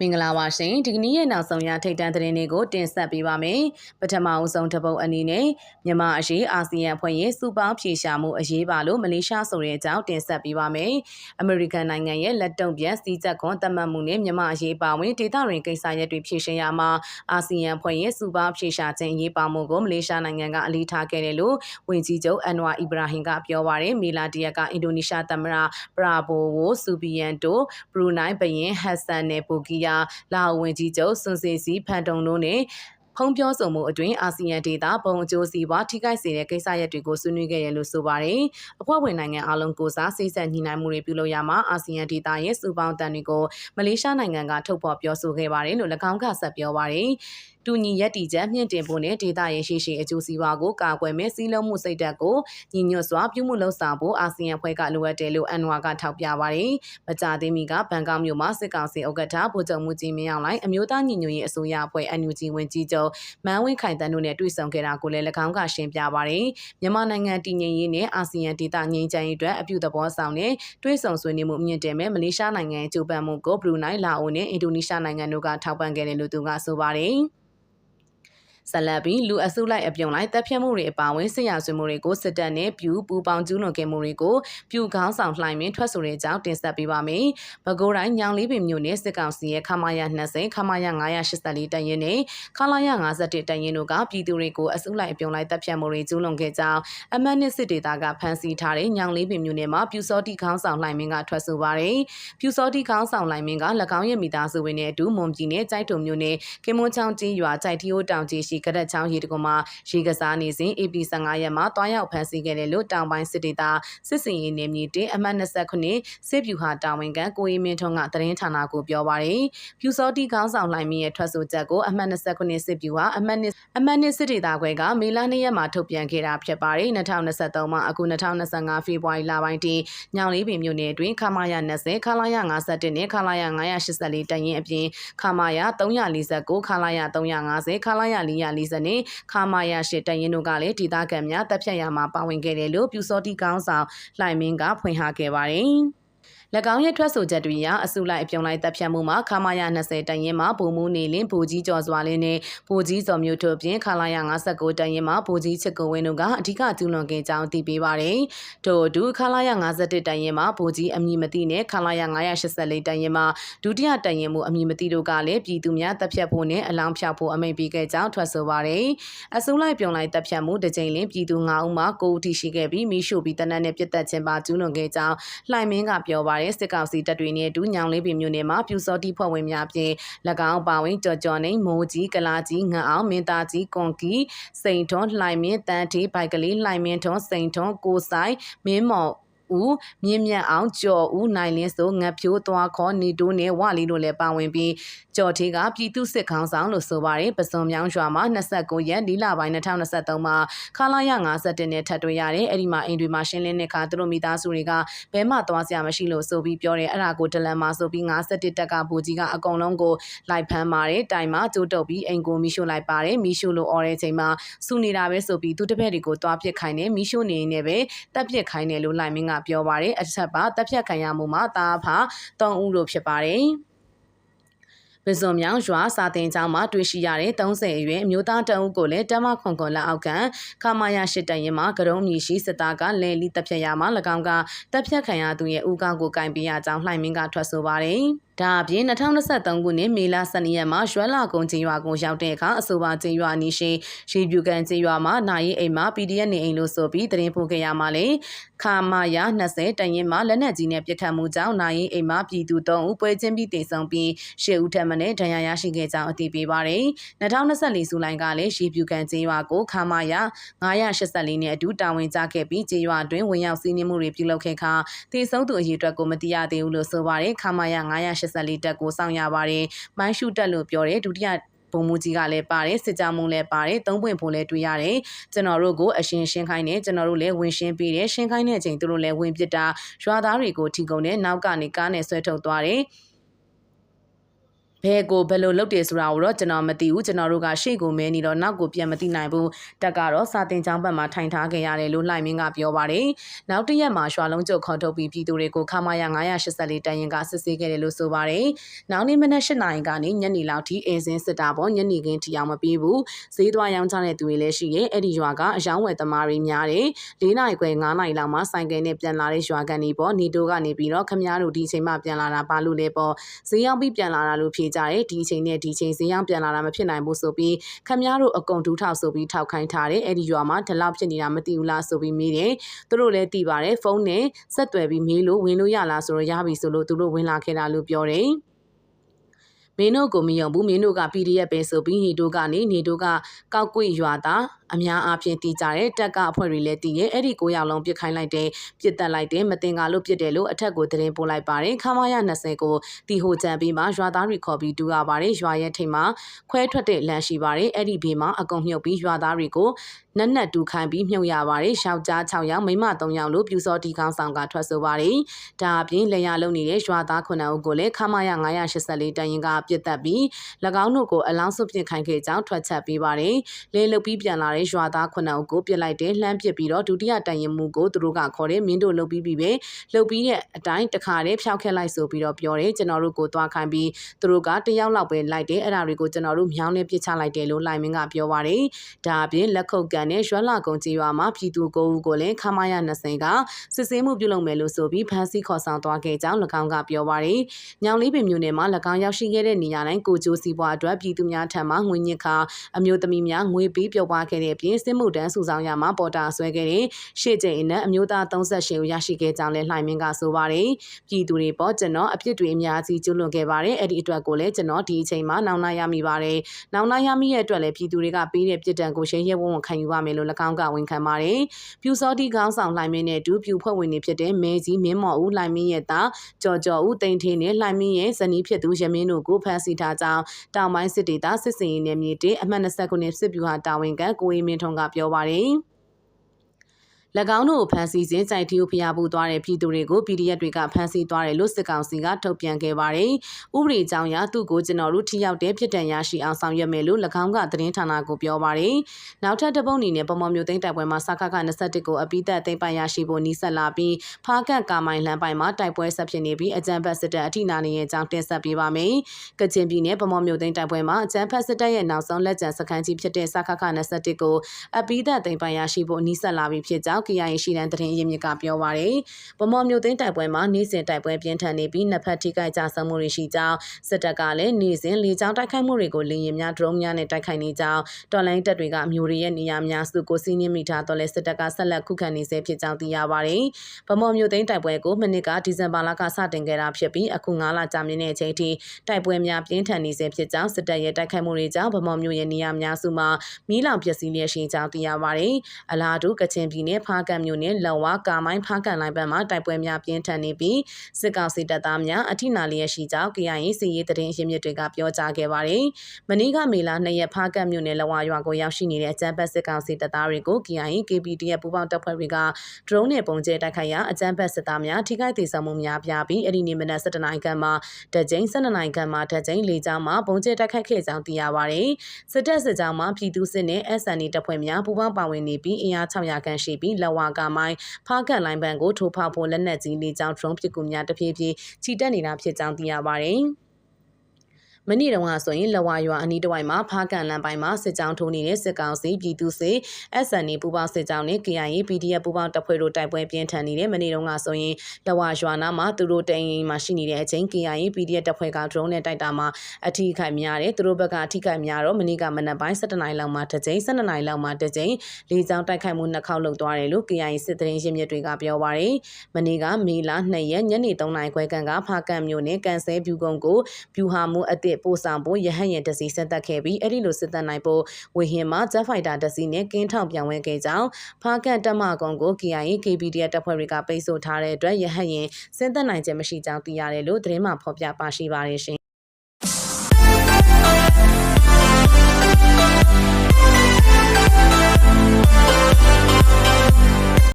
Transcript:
မင်္ဂလာပါရှင်ဒီကနေ့ရဲ့နောက်ဆုံးရထိတ်တန့်သတင်းတွေကိုတင်ဆက်ပေးပါမယ်ပထမအဦးဆုံးတစ်ပုတ်အနေနဲ့မြန်မာအရေးအာဆီယံဖွဲ့ရေးစူပေါင်းဖြေရှာမှုအရေးပါလို့မလေးရှားဆိုတဲ့အကြောင်းတင်ဆက်ပေးပါမယ်အမေရိကန်နိုင်ငံရဲ့လက်တုံ့ပြန်စီးချက်ကွန်တတ်မှတ်မှုနဲ့မြန်မာအရေးပါဝင်ဒေသတွင်ကိစ္စရပ်တွေဖြေရှင်းရမှာအာဆီယံဖွဲ့ရေးစူပေါင်းဖြေရှာခြင်းအရေးပါမှုကိုမလေးရှားနိုင်ငံကအလေးထားခဲ့တယ်လို့ဝန်ကြီးချုပ်အန်ဝါအီဘရာဟင်ကပြောပါတယ်မီလာတီယကအင်ဒိုနီးရှားသမ္မတပရာဘိုဝိုဆူဘီယန်တိုဘရူနိုင်းဘယင်ဟက်ဆန်နဲ့ပိုကီယာလာအိုဝင်ကြီးချုပ်စွန်စေစီဖန်တုံတို့နဲ့ဖုံးပြောဆိုမှုအတွင်းအာဆီယံဒေသဘုံအကျိုးစီးပွားထိခိုက်စေတဲ့ကိစ္စရပ်တွေကိုဆွေးနွေးခဲ့ရလို့ဆိုပါတယ်။အဖွဲ့ဝင်နိုင်ငံအလုံးကိုစားစိတ်ဆက်ညှိနှိုင်းမှုတွေပြုလုပ်ရမှာအာဆီယံဒေသရဲ့စုပေါင်းတန်တွေကိုမလေးရှားနိုင်ငံကထုတ်ဖော်ပြောဆိုခဲ့ပါတယ်လို့၎င်းကဆက်ပြောပါတယ်။ တူညီရက်တီချက်မြင့်တင်ဖို့နဲ့ဒေသရဲ့ရှိရှိအကျိုးစီးပွားကိုကာကွယ်မဲ့စီးလုံးမှုစိတ်ဓာတ်ကိုညီညွတ်စွာပြုမှုလှုပ်ဆောင်ဖို့အာဆီယံဖွဲ့ကလိုအပ်တယ်လို့အန်ဝါကထောက်ပြပါတယ်။မကြာသေးမီကဘန်ကောက်မြို့မှာစစ်ကောင်စီဥက္ကဋ္ဌဗိုလ်ချုပ်မှုကြီးမင်းအောင်လှိုင်အမျိုးသားညီညွတ်ရေးအစိုးရအဖွဲ့ NUG ဝင်ကြီးချုပ်မန်းဝင်းခိုင်တန်းတို့နဲ့တွေ့ဆုံခဲ့တာကိုလည်း၎င်းကရှင်းပြပါတယ်။မြန်မာနိုင်ငံတည်ငြိမ်ရေးနဲ့အာဆီယံဒေသငြိမ်းချမ်းရေးအတွက်အပြုသဘောဆောင်တဲ့တွေ့ဆုံဆွေးနွေးမှုမြင့်တင်မဲ့မလေးရှားနိုင်ငံရဲ့ကြိုးပမ်းမှုကိုဘရူနိုင်းလာအိုနဲ့အင်ဒိုနီးရှားနိုင်ငံတို့ကထောက်ပံ့ခဲ့တယ်လို့သူကဆိုပါတယ်။ ဆက်လက်ပြီးလူအစုလိုက်အပြုံလိုက်တပ်ဖြတ်မှုတွေအပါအဝင်ဆရာဆွေးမှုတွေကိုစစ်တပ်နဲ့ပြူပူပေါင်းကျူးလွန်ခဲ့မှုတွေကိုပြူကောင်းဆောင်လှိုင်းမင်းထွက်ဆိုတဲ့အကြောင်းတင်ဆက်ပေးပါမယ်။ပဲခူးတိုင်းညောင်လေးပင်မြို့နယ်စစ်ကောင်စီရဲ့ခမာယာ20ခမာယာ984တရင်နဲ့ခလာယာ51တရင်တို့ကပြည်သူတွေကိုအစုလိုက်အပြုံလိုက်တပ်ဖြတ်မှုတွေကျူးလွန်ခဲ့ကြောင်းအမတ်နှစ်စစ်ဒေသကဖမ်းဆီးထားတဲ့ညောင်လေးပင်မြို့နယ်မှာပြူစောတိခေါင်းဆောင်လှိုင်းမင်းကထွက်ဆိုပါတယ်။ပြူစောတိခေါင်းဆောင်လှိုင်းမင်းက၎င်းရဲ့မိသားစုဝင်နဲ့အတူမွန်ပြည်နယ်ကြိုက်ထုံမြို့နယ်ကင်မွန်ချောင်းကြီးရွာကြိုက်ထီယိုတောင်ကြီးရှိကရက်ချောင်းရေတကုံမှာရေကစားနေစဉ် AP15 ရက်မှာတွားရောက်ဖမ်းဆီးခဲ့တယ်လို့တောင်ပိုင်းစစ်ဒေသစစ်စင်ရေးနယ်မြေတင်အမှတ်29စစ်ဗျူဟာတာဝန်ခံကိုရီမင်းထွန်းကသတင်းဌာနကိုပြောပါရယ်ဖြူစောတိခေါင်းဆောင်လှိုင်မင်းရဲ့ထွက်ဆိုချက်ကိုအမှတ်29စစ်ဗျူဟာအမှတ်အမှတ်2စစ်ဒေသခွဲကမေလ2ရက်မှာထုတ်ပြန်ခဲ့တာဖြစ်ပါတယ်2023မှာအခု2025ဖေဖော်ဝါရီလပိုင်းထိညောင်လေးပင်မြို့နယ်အတွင်းခမာယာ20ခလာယာ51နဲ့ခလာယာ984တရင်အပြင်ခမာယာ349ခလာယာ350ခလာယာ440နဲ့ခမာယာရှိတရင်တို့ကလည်းဒေသခံများတပ်ဖြတ်ရမှာပါဝင်ခဲ့တယ်လို့ပြူစောတိကောင်းဆောင်လှိုင်မင်းကဖွင့်ဟခဲ့ပါတယ်။၎ င်းရဲ့ထွက်ဆိုချက်တွေအရအစုလိုက်အပြုံလိုက်တပ်ဖြတ်မှုမှာခမာယာ20တန်ရင်မှာဗိုလ်မှူးနေလင်းဗိုလ်ကြီးကျော်စွာလင်းနဲ့ဗိုလ်ကြီးစော်မျိုးတို့ပြင်ခလာယာ59တန်ရင်မှာဗိုလ်ကြီးချစ်ကိုဝင်းတို့ကအဓိကကျူးလွန်ခဲ့ကြောင်းသိပေးပါတယ်။ထို့အတူခလာယာ51တန်ရင်မှာဗိုလ်ကြီးအမည်မသိနဲ့ခလာယာ984တန်ရင်မှာဒုတိယတန်ရင်မှုအမည်မသိတို့ကလည်းပြည်သူများတပ်ဖြတ်ဖို့နဲ့အလောင်းဖြောက်ဖို့အမိန့်ပေးခဲ့ကြောင်းထွက်ဆိုပါတယ်။အစုလိုက်ပြုံလိုက်တပ်ဖြတ်မှုတစ်ကြိမ်လင်းပြည်သူ9ဦးမှာ9ဦးထိရှိခဲ့ပြီးမိရှုပြီးတနက်နဲ့ပြစ်တက်ခြင်းပါကျူးလွန်ခဲ့ကြောင်းလှိုင်မင်းကပြောပါတယ်စစ်ကောင်စီတပ်တွေနဲ့အတူညောင်လေးပင်မြို့နယ်မှာပြူစောတိဖွဲ့ဝင်များဖြင့်၎င်းပါဝင်ကြော်ကြော်နေမိုးကြီးကလာကြီးငအောင်မင်းသားကြီးကွန်ကီစိန်ထွန်းလှိုင်မင်းတန်းတီဘိုက်ကလေးလှိုင်မင်းထွန်းစိန်ထွန်းကိုဆိုင်မင်းမော် ဦးမြင့်မြတ်အောင်ကျော်ဦးနိုင်လင်းဆိုငတ်ဖြိုးသွားခေါ်နေတိုးနဲ့ဝလီတို့လည်းပါဝင်ပြီးကျော်ထေးကပြည်သူစစ်ခေါင်းဆောင်လို့ဆိုပါတယ်ပစုံမြောင်းရွာမှာ29ရက်ဒီလပိုင်း2023မှာခလာရ51နဲ့ထပ်တွေ့ရတယ်အဲ့ဒီမှာအိမ်တွေမှာရှင်းလင်းတဲ့အခါသူတို့မိသားစုတွေကဘဲမှသွားစရာမရှိလို့ဆိုပြီးပြောတယ်အဲ့ဒါကိုဒလန်မှာဆိုပြီး51တက်ကဘူကြီးကအကုန်လုံးကိုလိုက်ဖမ်းပါတယ်တိုင်မှာကျိုးတုပ်ပြီးအိမ်ကိုမီရှို့လိုက်ပါတယ်မီရှို့လို့អော်တဲ့ချိန်မှာစူနေတာပဲဆိုပြီးသူတပည့်တွေကိုတွားပစ်ခိုင်းတယ်မီရှို့နေနေပဲတက်ပစ်ခိုင်းတယ်လို့လိုက်မင်းကပြောပါတယ်အထက်ပါတက်ဖြတ်ခံရမှုမှာတာဖာ3ဦးလို့ဖြစ်ပါတယ်ပဇွန်မြောင်ရွာစာတင်ကျောင်းမှာတွေ့ရှိရတဲ့30အရွယ်အမျိုးသားတအုပ်ကိုလည်းတမခွန်ခွန်လက်အောက်ကခမာယာရှစ်တရင်မှာကရုံးမြီရှိစစ်သားကလဲလီတပ်ဖြတ်ရမှာ၎င်းကတပ်ဖြတ်ခံရသူရဲ့ဦးကောင်းကိုကင်ပေးရကြောင်းလှိုင်မင်းကထွက်ဆိုပါတယ်။ ဒါအပြင်2023ခုနှစ်မေလ12ရက်မှာရွှဲလာကုန်းချင်းရွာကိုရောက်တဲ့အခါအဆိုပါချင်းရွာနီရှိရေပြူကန်ချင်းရွာမှာနာရီအိမ်မှာ PDF နေအိမ်လို့ဆိုပြီးသတင်းပို့ခဲ့ရမှာလေခါမရ20တန်ရင်မှာလက်နက်ကြီးနဲ့ပြစ်ခတ်မှုကြောင့်နာရီအိမ်မှာပြည်သူ3ဦးပွဲချင်းပြီးတည်ဆုံပြီးရှေ့ဦးထက်မနဲ့ဒဏ်ရာရရှိခဲ့ကြောင်းအသိပေးပါတယ်2024ဇူလိုင်ကလည်းရေပြူကန်ချင်းရွာကိုခါမရ984နဲ့အတူတာဝန်ကျခဲ့ပြီးချင်းရွာတွင်ဝင်ရောက်စီးနင်းမှုတွေပြုလုပ်ခဲ့ခါတည်ဆုံသူအရေးအတွက်ကိုမသိရသေးဘူးလို့ဆိုပါတယ်ခါမရ984 84တက်ကိုစောင့်ရပါတယ်။မိုင်းရှုတက်လို့ပြောတယ်ဒုတိယဘုံမူကြီးကလည်းပါတယ်စစ်ကြောမှုလည်းပါတယ်သုံးပွင့်ဖို့လည်းတွေ့ရတယ်ကျွန်တော်တို့ကိုအရှင်ရှင်းခိုင်းတယ်ကျွန်တော်တို့လည်းဝင်ရှင်းပြီးတယ်ရှင်းခိုင်းတဲ့အချိန်သူတို့လည်းဝင်ပစ်တာရွာသားတွေကိုထီကုန်တယ်နောက်ကနေကားနဲ့ဆွဲထုတ်သွားတယ် ဘဲကိုဘယ်လိုလုပ်တယ်ဆိုတာကိုတော့ကျွန်တော်မသိဘူးကျွန်တော်တို့ကရှေ့ကိုမဲနေတော့နောက်ကိုပြန်မသိနိုင်ဘူးတက်ကတော့စာတင်ကျောင်းဘက်မှာထိုင်ထားခဲ့ရတယ်လို့လှိုင်မင်းကပြောပါတယ်နောက်တစ်ရက်မှာရွာလုံးကျုပ်ခေါ်ထုတ်ပြီးပြည်သူတွေကိုခမာရ984တန်ရင်ကစစ်ဆေးခဲ့တယ်လို့ဆိုပါတယ်နောက်နေ့မနက်၈နာရီကနေညနေလောက်ထိအင်းစင်းစစ်တာပေါ့ညနေခင်းထီအောင်မပြေးဘူးဈေးသွားရောင်းချတဲ့သူတွေလည်းရှိရဲ့အဲ့ဒီရွာကအယောင်းဝယ်သမားတွေများတယ်၄နာရီခွဲ9နာရီလောက်မှဆိုင်ကယ်နဲ့ပြန်လာတဲ့ရွာကန်တွေပေါ့နေတိုကနေပြီးတော့ခမားတို့ဒီအချိန်မှပြန်လာတာဘာလို့လဲပေါ့ဈေးရောက်ပြီးပြန်လာတာလို့ဖြေကြတယ်ဒီအချိန်နဲ့ဒီအချိန်ဈေးရောက်ပြန်လာတာမဖြစ်နိုင်ဘူးဆိုပြီးခမားတို့အကုန်ဒူးထောက်ဆိုပြီးထောက်ခိုင်းထားတယ်အဲ့ဒီရွာမှာဒီလောက်ဖြစ်နေတာမသိဘူးလားဆိုပြီးမေးတယ်သူတို့လည်းသိပါတယ်ဖုန်းနဲ့ဆက်သွယ်ပြီးမေးလို့ဝင်လို့ရလားဆိုတော့ရပြီဆိုလို့သူတို့ဝင်လာခဲ့တာလို့ပြောတယ် မင်းတို့ကိုမယုံဘူးမင်းတို့က PDF ပဲဆိုပြီးနေတို့ကနေနေတို့ကကောက်ကွေရွာသားအများအားဖြင့်တီးကြတဲ့တက်ကအဖွဲ့တွေလည်းတီးရဲ့အဲ့ဒီကိုရောက်လုံးပြစ်ခိုင်းလိုက်တယ်ပြစ်တက်လိုက်တယ်မတင်ကားလို့ပြစ်တယ်လို့အထက်ကိုသတင်းပို့လိုက်ပါတယ်ခမာရ20ကိုတီဟိုချန်ပြီးမှရွာသားတွေခေါ်ပြီးတူရပါတယ်ရွာရဲ့ထိပ်မှာခွဲထွက်တဲ့လမ်းရှိပါတယ်အဲ့ဒီဘေးမှာအကုန်မြုပ်ပြီးရွာသားတွေကိုနက်နက်တူခိုင်းပြီးမြုပ်ရပါတယ်။ရှောက်ကြား6ယောက်မိမ3ယောက်လို့ပြူစောတီကောင်းဆောင်ကထွက်ဆိုပါတယ်။ဒါအပြင်လေယာလုံနေတဲ့ရွာသား9ဦးကိုလည်းခမာရ984တန်ရင်ကပြစ်တက်ပြီး၎င်းတို့ကိုအလောင်းစုပ်ပြစ်ခိုင်းခဲ့ကြောင်းထွက်ချက်ပေးပါတယ်။လေလုတ်ပြီးပြန်လာတဲ့ရွာသား9ဦးကိုပြစ်လိုက်တဲ့လှမ်းပစ်ပြီးတော့ဒုတိယတန်ရင်မှုကိုသူတို့ကခေါ်တယ်မင်းတို့လှုပ်ပြီးပြီပဲလှုပ်ပြီးတဲ့အတိုင်းတခါတည်းဖျောက်ခက်လိုက်ဆိုပြီးတော့ပြောတယ်ကျွန်တော်တို့ကိုသွားခိုင်းပြီးသူတို့ကတယောက်လောက်ပဲလိုက်တယ်အဲ့ဒါတွေကိုကျွန်တော်တို့မြောင်းနဲ့ပစ်ချလိုက်တယ်လို့လိုင်မင်းကပြောပါတယ်။ဒါအပြင်လက်ခုပ်ကန်နဲ့ရွှက်လာကုန်းကြီးရွာမှာပြည်သူကိုဦးကိုလည်းခမာရ20ကစစ်ဆေးမှုပြုလုပ်မယ်လို့ဆိုပြီးဖမ်းဆီးခေါ်ဆောင်သွားခဲ့ကြောင်း၎င်းကပြောပါတယ်။ညောင်လေးပင်မြို့နယ်မှာ၎င်းရောက်ရှိခဲ့တဲ့နေရာတိုင်းကိုကျိုးစီပွားအတွက်ပြည်သူများထံမှငွေညစ်ခါအမျိုးသမီးများငွေပေးပြုတ်ပွားခဲ့တဲ့အပြင်စစ်မှုတန်းစုဆောင်ရမှာပေါ်တာဆွဲခဲ့တဲ့ရှေ့ကျိန်အနက်အမျိုးသား38ဦးရရှိခဲ့ကြောင်းလည်းလှိုင်မင်းကဆိုပါတယ်။ပြည်သူတွေပေါ်ကျွန်တော်အပြစ်တွေအများကြီးကျူးလွန်ခဲ့ပါတယ်။အဲ့ဒီအတွက်ကိုလည်းကျွန်တော်ဒီအချိန်မှာနောင်နာရမိပါတယ်။နောင်နာရမိရဲ့အတွက်လည်းပြည်သူတွေကပေးတဲ့ပြစ်ဒဏ်ကိုရှင်းရဲဝုန်းဝခံယူပါမယ်လို့၎င်းကဝန်ခံပါတယ်။ပြူစောတိခေါင်းဆောင်လှိုင်မင်းနဲ့ဒူးပြူဖွဲ့ဝင်တွေဖြစ်တဲ့မဲကြီးမင်းမော်ဦးလှိုင်မင်းရဲ့သားကြော်ကြော်ဦးတိန်ထင်းနဲ့လှိုင်မင်းရဲ့ဇနီးဖြစ်သူရမင်းတို့ကိုဖမ်းဆီးထားကြောင်းတောင်ပိုင်းစစ်ဒေသစစ်စင်ရေးနယ်မြေတေအမှတ်29စစ်ဗျူဟာတာဝန်ခံကိုအေးမင်းထွန်းကပြောပါတယ်။၎ င်းတို့ကိုဖမ်းဆီးစဉ်စိုက်ထီကိုဖျားပူသွားတဲ့ပြည်သူတွေကို PDF တွေကဖမ်းဆီးသွားတယ်လို့စစ်ကောင်စီကထုတ်ပြန်ခဲ့ပါတယ်။ဥပဒေကြောင်းအရသူ့ကိုကျွန်တော်တို့ထိရောက်တဲ့ပြည်တံရရှိအောင်ဆောင်ရွက်မယ်လို့၎င်းကသတင်းဌာနကိုပြောပါတယ်။နောက်ထပ်တပုတ်အနေနဲ့ပမော်မျိုးသိန်းတိုက်ပွဲမှာစခခ21ကိုအပိသက်သိမ်းပိုင်ရရှိဖို့နှီးဆက်လာပြီးဖားကတ်ကာမိုင်လမ်းပိုင်းမှာတိုက်ပွဲဆက်ဖြစ်နေပြီးအကြမ်းဖက်စစ်တပ်အထိနာနေရဲ့အကြောင်းတင်ဆက်ပေးပါမယ်။ကချင်ပြည်နယ်ပမော်မျိုးသိန်းတိုက်ပွဲမှာအကြမ်းဖက်စစ်တပ်ရဲ့နောက်ဆုံးလက်ကျန်စခန်းကြီးဖြစ်တဲ့စခခ21ကိုအပိသက်သိမ်းပိုင်ရရှိဖို့နှီးဆက်လာပြီးဖြစ်ကြောင်း KIA ရှိတဲ့သတင်းရင်းမြစ်ကပြောပါရယ်ဗမော်မျိုးသိန်းတိုက်ပွဲမှာနေစဉ်တိုက်ပွဲပြင်းထန်နေပြီးနှစ်ဖက်ထိခိုက်ကြဆုံးမှုတွေရှိကြောင်းစစ်တပ်ကလည်းနေစဉ်လေကြောင်းတိုက်ခိုက်မှုတွေကိုလေယာဉ်များဒရုန်းများနဲ့တိုက်ခိုက်နေကြောင်းတော်လိုင်းတပ်တွေကမျိုးတွေရဲ့နေရာများစုကိုစီးနင်းမိထားတော့လဲစစ်တပ်ကဆက်လက်ခုခံနေဆဲဖြစ်ကြောင်းသိရပါရယ်ဗမော်မျိုးသိန်းတိုက်ပွဲကိုမနစ်ကဒီဇင်ဘာလကစတင်ခဲ့တာဖြစ်ပြီးအခု9လကြာမြင့်တဲ့အချိန်ထိတိုက်ပွဲများပြင်းထန်နေဆဲဖြစ်ကြောင်းစစ်တပ်ရဲ့တိုက်ခိုက်မှုတွေကြောင့်ဗမော်မျိုးရဲ့နေရာများစုမှာမီးလောင်ပျက်စီးလျက်ရှိကြောင်းသိရပါရယ်အလားတူကချင်ပြည်နယ်ဖားကတ်မြို့နယ်လော်ဝါကာမိုင်းဖားကန်လိုင်းဘက်မှာတိုက်ပွဲများပြင်းထန်နေပြီးစစ်ကောင်စီတပ်သားများအထိနာလျက်ရှိကြောင်း KIA စီရေးသတင်းရင်းမြစ်တွေကပြောကြားခဲ့ပါတယ်။မနေ့ကမေလ2ရက်ဖားကန်မြို့နယ်လော်ဝါရွာကိုရောက်ရှိနေတဲ့အကြမ်းဖက်စစ်ကောင်စီတပ်သားတွေကို KIA KPDF ပူးပေါင်းတပ်ဖွဲ့တွေကဒရုန်းနဲ့ပုံကျဲတိုက်ခိုက်ရာအကြမ်းဖက်စစ်သားများထိခိုက်ဒေဆုံးမှုများပြပြီးအဲ့ဒီနေ့မနက်7:00နာရီခန့်မှာတကြိမ်7:00နာရီခန့်မှာတကြိမ်လေကြောင်းမှာပုံကျဲတိုက်ခိုက်ခဲ့ကြောင်းသိရပါတယ်။စစ်တပ်စစ်ကြောင်းမှာပြည်သူစစ်နဲ့ SND တပ်ဖွဲ့များပူးပေါင်းပါဝင်နေပြီးအင်အား600ခန့်ရှိပြီးလက်ဝါကမိုင်းဖားကတ်လိုင်းပန်ကိုထိုးဖောက်ဖို့လက်နက်ကြီးလေးကြောင်း drone ပစ်ကူများတဖြည်းဖြည်းချီတက်နေတာဖြစ်ကြောင်းသိရပါတယ်။ မနေ့တုန်းကဆိုရင်လဝါရွာအနီးတစ်ဝိုက်မှာဖားကန်လမ်းပိုင်းမှာစစ်ကြောင်းထိုးနေတဲ့စစ်ကောင်စီပြည်သူစစ် SNA ပူပေါင်းစစ်ကြောင်းနဲ့ KIA PDF ပူပေါင်းတပ်ဖွဲ့တို့တိုက်ပွဲပြင်းထန်နေတဲ့မနေ့တုန်းကဆိုရင်လဝါရွာနာမှာသူတို့တိုင်ရင်မှာရှိနေတဲ့အချိန် KIA PDF တပ်ဖွဲ့က drone နဲ့တိုက်တာမှာအထီးခိုက်များတယ်သူတို့ဘက်ကအထီးခိုက်များတော့မနေ့ကမနက်ပိုင်း7:00နာရီလောက်မှာတစ်ကြိမ်12:00နာရီလောက်မှာတစ်ကြိမ်လေကြောင်းတိုက်ခိုက်မှုနှစ်ခေါက်လုပ်သွားတယ်လို့ KIA စစ်သတင်းရင်းမြစ်တွေကပြောပါရယ်မနေ့ကမေလ2ရက်ညနေ3:00နာရီခွဲကန်ကဖားကန်မြို့နယ်ကန်ဆဲဖြူကုန်းကိုဖြူဟာမှုအသစ်ပို့ဆောင်ဖို့ရဟတ်ယာဉ်တစီဆက်သက်ခဲ့ပြီးအဲ့ဒီလိုစစ်သက်နိုင်ဖို့ဝေဟင်မှာ Jet Fighter တစီနဲ့ကင်းထောင်ပြောင်းဝင်ခဲ့ကြောင်းဖားကန်တက်မကုန်းကို KIA KPDF တပ်ဖွဲ့တွေကပိတ်ဆို့ထားတဲ့အတွက်ရဟတ်ယာဉ်ဆင်းသက်နိုင်ခြင်းမရှိကြောင်းသိရတယ်လို့သတင်းမှဖော်ပြပါရှိပါတယ်ရှင်